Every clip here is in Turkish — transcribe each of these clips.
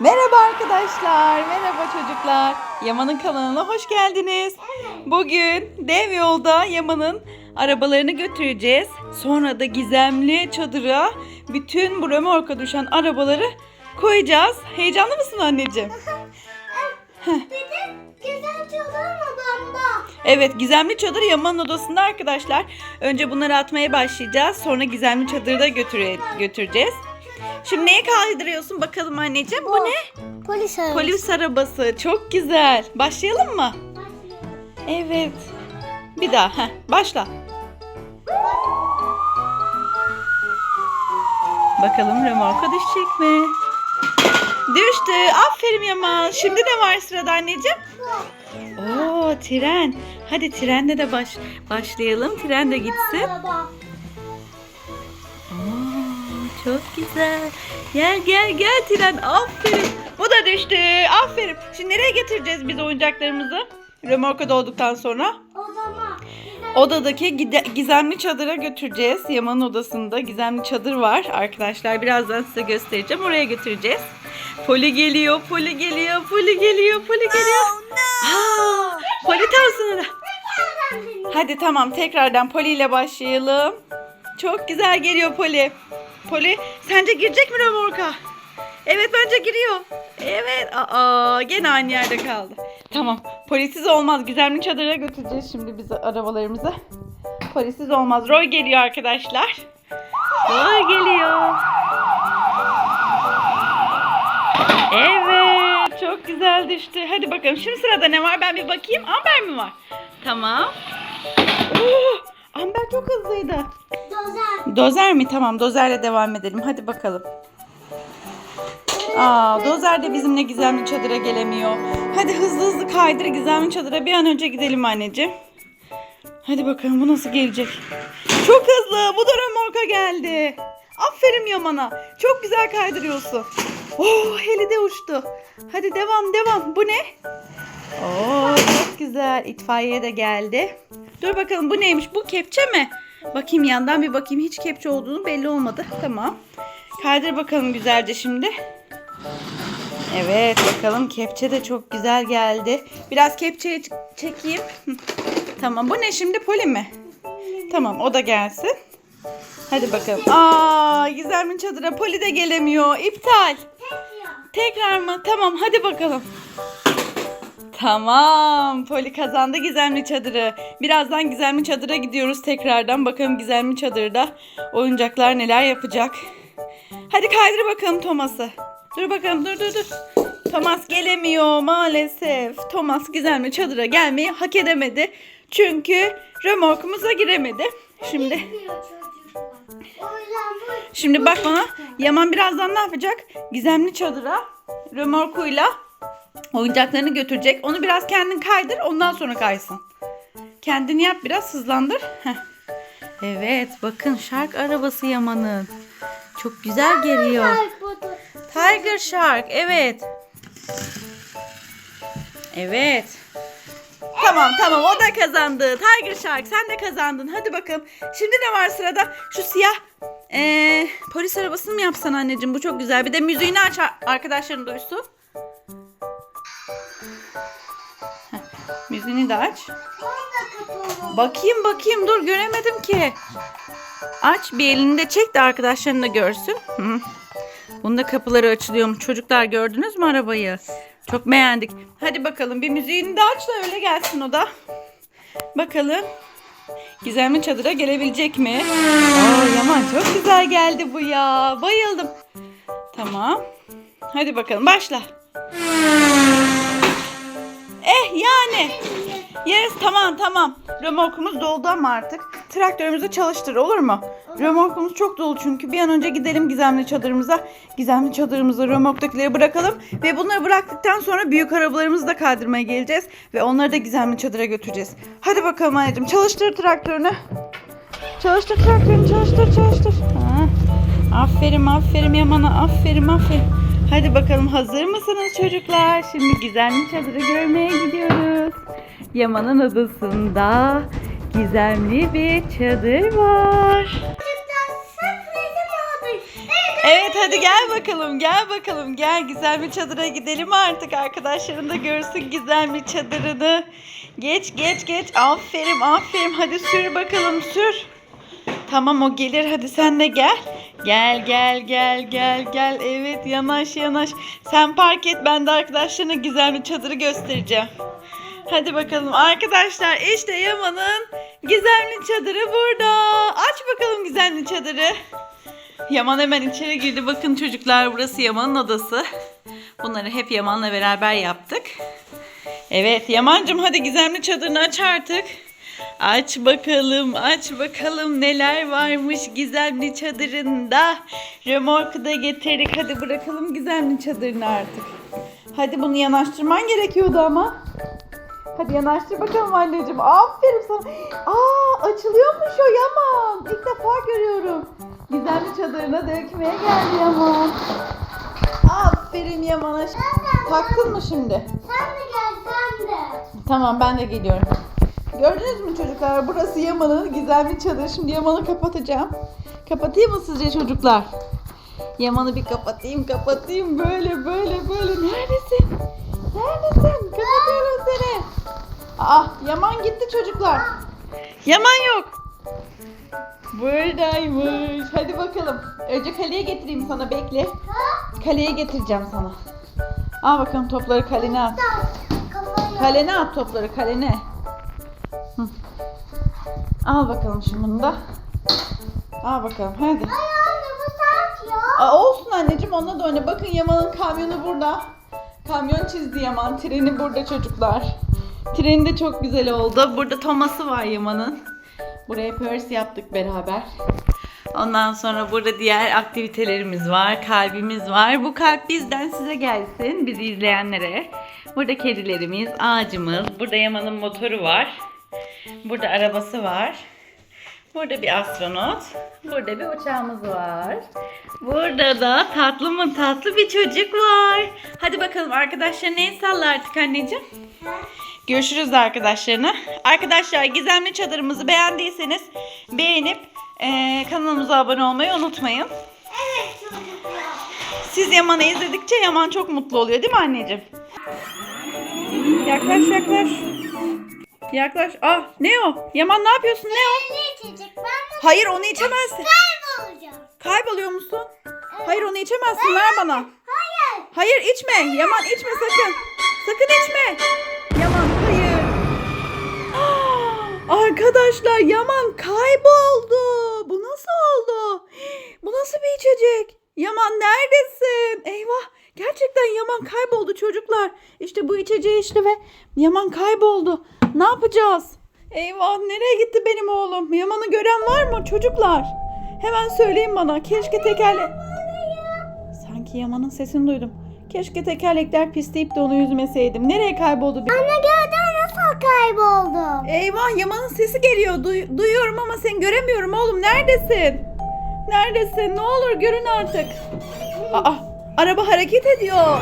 Merhaba arkadaşlar, merhaba çocuklar. Yaman'ın kanalına hoş geldiniz. Bugün dev yolda Yaman'ın arabalarını götüreceğiz. Sonra da gizemli çadıra bütün bu römorka düşen arabaları koyacağız. Heyecanlı mısın anneciğim? Evet, gizemli çadır Yaman'ın odasında arkadaşlar. Önce bunları atmaya başlayacağız. Sonra gizemli çadırı da götüre, götüreceğiz. Şimdi neye kaydırıyorsun bakalım anneciğim? Bu ne? Polis arabası. Polis arabası. Çok güzel. Başlayalım mı? Evet. Bir daha. Heh, başla. Bakalım remorka düşecek mi? Düştü. Aferin Yaman. Şimdi ne var sırada anneciğim? Oo tren. Hadi trenle de baş başlayalım. Tren de gitsin. Araba. Çok güzel. Gel gel gel tren. Aferin. Bu da düştü. Aferin. Şimdi nereye getireceğiz biz oyuncaklarımızı? Römorka dolduktan sonra. O zaman. Odadaki gizemli çadıra götüreceğiz. Yaman'ın odasında gizemli çadır var arkadaşlar. Birazdan size göstereceğim. Oraya götüreceğiz. Poli geliyor, Poli geliyor, Poli geliyor, Poli geliyor. Aa, Poli tam sınırda. Hadi tamam tekrardan Poli ile başlayalım. Çok güzel geliyor Poli. Poli sence girecek mi römorka? Evet bence giriyor. Evet. Aa gene aynı yerde kaldı. Tamam. Polisiz olmaz. Gizemli çadıra götüreceğiz şimdi biz arabalarımızı. Polisiz olmaz. Roy geliyor arkadaşlar. Roy geliyor. Evet. Çok güzel düştü. Hadi bakalım. Şimdi sırada ne var? Ben bir bakayım. Amber mi var? Tamam. Oo, Amber çok hızlıydı. Dozer. Dozer mi? Tamam dozerle devam edelim. Hadi bakalım. Aa, dozer de bizimle gizemli çadıra gelemiyor. Hadi hızlı hızlı kaydır gizemli çadıra bir an önce gidelim anneciğim. Hadi bakalım bu nasıl gelecek? Çok hızlı. Bu da römorka geldi. Aferin Yaman'a. Çok güzel kaydırıyorsun. Oh heli de uçtu. Hadi devam devam. Bu ne? Oo çok güzel. İtfaiye de geldi. Dur bakalım bu neymiş? Bu kepçe mi? Bakayım yandan bir bakayım. Hiç kepçe olduğunu belli olmadı. Tamam. Kaydır bakalım güzelce şimdi. Evet bakalım kepçe de çok güzel geldi. Biraz kepçeyi ç- çekeyim. Tamam bu ne şimdi poli mi? Tamam o da gelsin. Hadi bakalım. Aa Gizem'in çadıra poli de gelemiyor. İptal. Tekrar mı? Tamam hadi bakalım. Tamam. Poli kazandı gizemli çadırı. Birazdan gizemli çadıra gidiyoruz tekrardan. Bakalım gizemli çadırda oyuncaklar neler yapacak. Hadi kaydır bakalım Thomas'ı. Dur bakalım dur dur dur. Thomas gelemiyor maalesef. Thomas gizemli çadıra gelmeyi hak edemedi. Çünkü römorkumuza giremedi. Şimdi Şimdi bak bana Yaman birazdan ne yapacak? Gizemli çadıra römorkuyla oyuncaklarını götürecek. Onu biraz kendin kaydır ondan sonra kaysın. Kendini yap biraz hızlandır. Heh. Evet bakın şark arabası Yaman'ın. Çok güzel geliyor. Tiger Shark evet. Evet. Tamam tamam o da kazandı. Tiger Shark sen de kazandın. Hadi bakalım. Şimdi ne var sırada? Şu siyah ee, polis arabasını mı yapsan anneciğim? Bu çok güzel. Bir de müziğini aç ar- arkadaşların duysun. Müziğini de aç. Bakayım bakayım dur göremedim ki. Aç bir elini de çek de arkadaşların da görsün. Hı. Bunda kapıları açılıyormuş. Çocuklar gördünüz mü arabayı? Çok beğendik. Hadi bakalım bir müziğini de aç da öyle gelsin o da. Bakalım. Gizemli çadıra gelebilecek mi? Aa, Yaman çok güzel geldi bu ya. Bayıldım. Tamam. Hadi bakalım başla. Eh yani. Yes tamam tamam. Römorkumuz doldu ama artık. Traktörümüzü çalıştır olur mu? Römorkumuz çok dolu çünkü. Bir an önce gidelim gizemli çadırımıza. Gizemli çadırımıza römorktakileri bırakalım. Ve bunları bıraktıktan sonra büyük arabalarımızı da kaydırmaya geleceğiz. Ve onları da gizemli çadıra götüreceğiz. Hadi bakalım anneciğim çalıştır traktörünü. Çalıştır traktörünü çalıştır çalıştır. Ha. Aferin aferin Yaman'a aferin aferin. Hadi bakalım hazır mısınız çocuklar? Şimdi gizemli çadırı görmeye gidiyoruz. Yaman'ın adasında gizemli bir çadır var. Evet hadi gel bakalım gel bakalım gel güzel bir çadıra gidelim artık arkadaşların da görsün güzel bir çadırını. Geç geç geç aferin aferin hadi sür bakalım sür. Tamam o gelir hadi sen de gel. Gel gel gel gel gel evet yanaş yanaş. Sen park et ben de arkadaşlarına güzel bir çadırı göstereceğim. Hadi bakalım arkadaşlar işte Yaman'ın gizemli çadırı burada. Aç bakalım gizemli çadırı. Yaman hemen içeri girdi. Bakın çocuklar burası Yaman'ın odası. Bunları hep Yaman'la beraber yaptık. Evet Yaman'cığım hadi gizemli çadırını aç artık. Aç bakalım, aç bakalım neler varmış gizemli çadırında. Remorku da getirdik. Hadi bırakalım gizemli çadırını artık. Hadi bunu yanaştırman gerekiyordu ama. Hadi yanaştır bakalım anneciğim. Aferin sana. Aa açılıyormuş o Yaman. İlk defa görüyorum. Gizemli çadırına dökmeye geldi Yaman. Aferin Yaman'a. Taktın mı şimdi? Sen de gel sen de. Tamam ben de geliyorum. Gördünüz mü çocuklar? Burası Yaman'ın gizemli çadırı. Şimdi Yaman'ı kapatacağım. Kapatayım mı sizce çocuklar? Yaman'ı bir kapatayım kapatayım. Böyle böyle böyle. Neredesin? Neredesin? Kapatıyorum seni. Ah Yaman gitti çocuklar. Yaman yok. Buradaymış. Hadi bakalım. Önce kaleye getireyim sana bekle. Kaleye getireceğim sana. Al bakalım topları kalene at. Kalene at topları kalene. Al bakalım şimdi bunu da. Al bakalım hadi. Ay anne bu sert ya. Aa, olsun anneciğim onunla da oyna. Bakın Yaman'ın kamyonu burada. Kamyon çizdi Yaman. Treni burada çocuklar. Treni de çok güzel oldu. Burada Thomas'ı var Yaman'ın. Buraya pörs yaptık beraber. Ondan sonra burada diğer aktivitelerimiz var. Kalbimiz var. Bu kalp bizden size gelsin. Bizi izleyenlere. Burada kedilerimiz, ağacımız. Burada Yaman'ın motoru var. Burada arabası var. Burada bir astronot. Burada bir uçağımız var. Burada da tatlı mı tatlı bir çocuk var. Hadi bakalım arkadaşlar neyi salla artık anneciğim. Görüşürüz arkadaşlarına. Arkadaşlar gizemli çadırımızı beğendiyseniz beğenip eee, kanalımıza abone olmayı unutmayın. Evet çocuklar. Siz Yaman'ı izledikçe Yaman çok mutlu oluyor değil mi anneciğim? Yaklaş yaklaş. Yaklaş. Ah ne o? Yaman ne yapıyorsun? Ne o? Ne içecek? Ben de Hayır onu içemezsin. kaybolacağım. Kayboluyor musun? Hayır onu içemezsin ver bana. Hayır. Hayır içme. Yaman içme sakın. Sakın içme. Yaman hayır. Ah, Arkadaşlar Yaman kayboldu. Bu nasıl oldu? Bu nasıl bir içecek? Yaman neredesin? Eyvah. Gerçekten Yaman kayboldu çocuklar. İşte bu içeceği içti ve Yaman kayboldu. Ne yapacağız? Eyvah nereye gitti benim oğlum? Yaman'ı gören var mı çocuklar? Hemen söyleyin bana. Keşke tekerle... Sanki Yaman'ın sesini duydum. Keşke tekerlekler pisleyip de onu yüzmeseydim. Nereye kayboldu? bir- Anne gördün nasıl kayboldum? Eyvah Yaman'ın sesi geliyor. Duy- duyuyorum ama seni göremiyorum oğlum. Neredesin? Neredesin? Ne olur görün artık. Aa, araba hareket ediyor.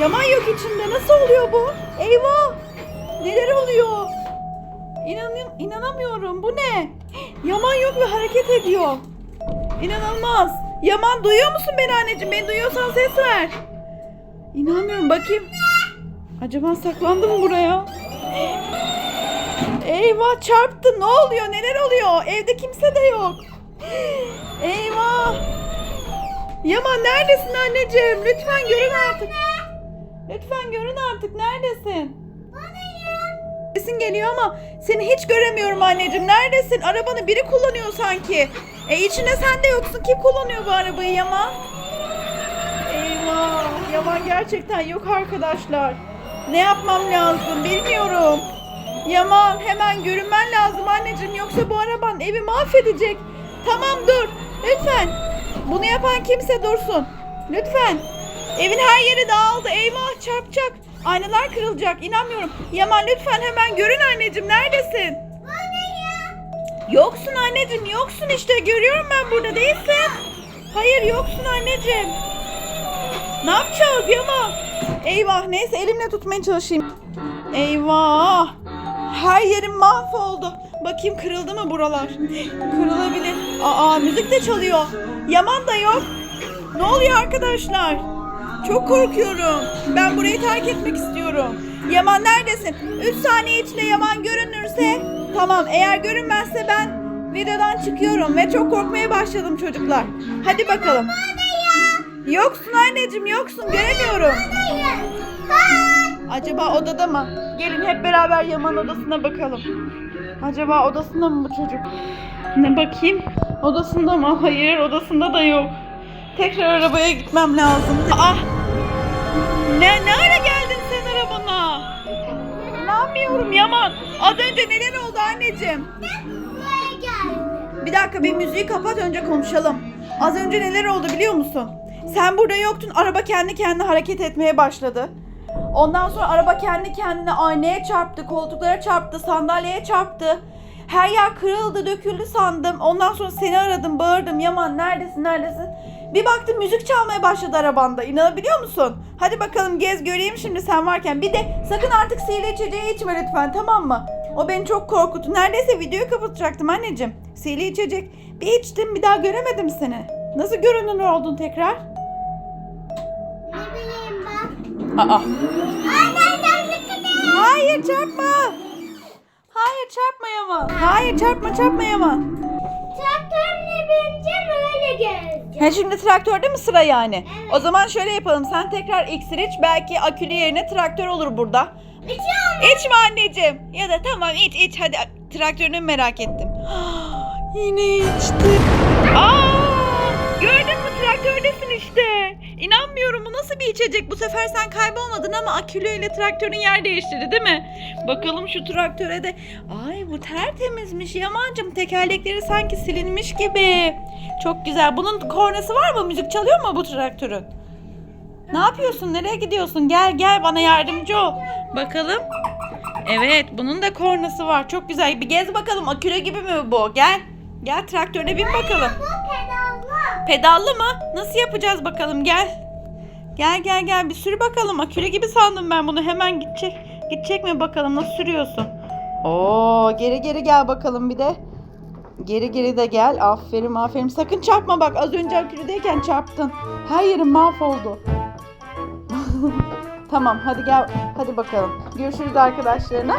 Yaman yok içinde. Nasıl oluyor bu? Eyvah! Neler oluyor? İnan inanamıyorum. Bu ne? Yaman yok ve hareket ediyor. İnanılmaz. Yaman duyuyor musun beni anneciğim? Beni duyuyorsan ses ver. İnanmıyorum bakayım. Acaba saklandı mı buraya? Eyvah çarptı. Ne oluyor? Neler oluyor? Evde kimse de yok. Eyvah. Yaman neredesin anneciğim? Lütfen görün artık. Lütfen görün artık. Neredesin? Sesin geliyor ama seni hiç göremiyorum anneciğim. Neredesin? Arabanı biri kullanıyor sanki. E içinde sen de yoksun. Kim kullanıyor bu arabayı Yaman? Eyvah. Yaman gerçekten yok arkadaşlar. Ne yapmam lazım bilmiyorum. Yaman hemen görünmen lazım anneciğim. Yoksa bu araban evi mahvedecek. Tamam dur. Lütfen. Bunu yapan kimse dursun. Lütfen. Evin her yeri dağıldı. Eyvah çarpacak. Aynalar kırılacak. İnanmıyorum. Yaman lütfen hemen görün anneciğim. Neredesin? Yoksun anneciğim. Yoksun işte. Görüyorum ben burada değilsin. Hayır yoksun anneciğim. Ne yapacağız Yaman? Eyvah neyse elimle tutmaya çalışayım. Eyvah. Her yerim mahvoldu. Bakayım kırıldı mı buralar? Kırılabilir. Aa müzik de çalıyor. Yaman da yok. Ne oluyor arkadaşlar? Çok korkuyorum. Ben burayı terk etmek istiyorum. Yaman neredesin? 3 saniye içinde Yaman görünürse tamam. Eğer görünmezse ben videodan çıkıyorum ve çok korkmaya başladım çocuklar. Hadi bakalım. Yoksun anneciğim yoksun göremiyorum. Acaba odada mı? Gelin hep beraber Yaman odasına bakalım. Acaba odasında mı bu çocuk? Ne bakayım? Odasında mı? Hayır odasında da yok. Tekrar arabaya gitmem lazım. Ah! Ne, ne ara geldin sen arabana? İnanmıyorum Yaman. Az önce neler oldu anneciğim? Buraya geldim. Bir dakika bir müziği kapat önce konuşalım. Az önce neler oldu biliyor musun? Sen burada yoktun. Araba kendi kendine hareket etmeye başladı. Ondan sonra araba kendi kendine aynaya çarptı, koltuklara çarptı, sandalyeye çarptı. Her yer kırıldı, döküldü sandım. Ondan sonra seni aradım, bağırdım. Yaman neredesin, neredesin? Bir baktım müzik çalmaya başladı arabanda. İnanabiliyor musun? Hadi bakalım gez göreyim şimdi sen varken. Bir de sakın artık sihirli içeceği içme lütfen tamam mı? O beni çok korkuttu. Neredeyse videoyu kapatacaktım anneciğim. Sihirli içecek. Bir içtim bir daha göremedim seni. Nasıl görünür oldun tekrar? Ne bileyim. Aa. Hayır çarpma. Hayır çarpma Yaman. Hayır çarpma çarpma Yaman. Traktörle bineceğim öyle geleceğim. Ha şimdi traktörde mi sıra yani? Evet. O zaman şöyle yapalım. Sen tekrar iksir iç. Belki akülü yerine traktör olur burada. İçiyorum. İçme anneciğim. Ya da tamam iç iç hadi traktörünü merak ettim. Yine içti. Aa! Gördün mü traktördesin işte. İnanmıyorum bu nasıl bir içecek? Bu sefer sen kaybolmadın ama akülü ile traktörün yer değiştirdi değil mi? Bakalım şu traktöre de. Ay bu tertemizmiş Yamancım. Tekerlekleri sanki silinmiş gibi. Çok güzel. Bunun kornası var mı? Müzik çalıyor mu bu traktörün? Ne yapıyorsun? Nereye gidiyorsun? Gel gel bana yardımcı ol. Bakalım. Evet bunun da kornası var. Çok güzel. Bir gez bakalım akülü gibi mi bu? Gel. Gel traktörüne bin bakalım. Bu pedallı. Pedallı mı? Nasıl yapacağız bakalım gel. Gel gel gel bir sür bakalım. Akülü gibi sandım ben bunu. Hemen gidecek. Gidecek mi bakalım nasıl sürüyorsun? Oo geri geri gel bakalım bir de. Geri geri de gel. Aferin aferin. Sakın çarpma bak. Az önce akülüdeyken çarptın. Her yerin mahvoldu. tamam hadi gel. Hadi bakalım. Görüşürüz arkadaşlarına.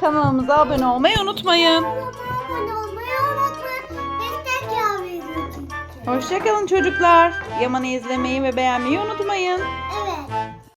Kanalımıza abone olmayı unutmayın. Hoşçakalın çocuklar. Yaman'ı izlemeyi ve beğenmeyi unutmayın. Evet.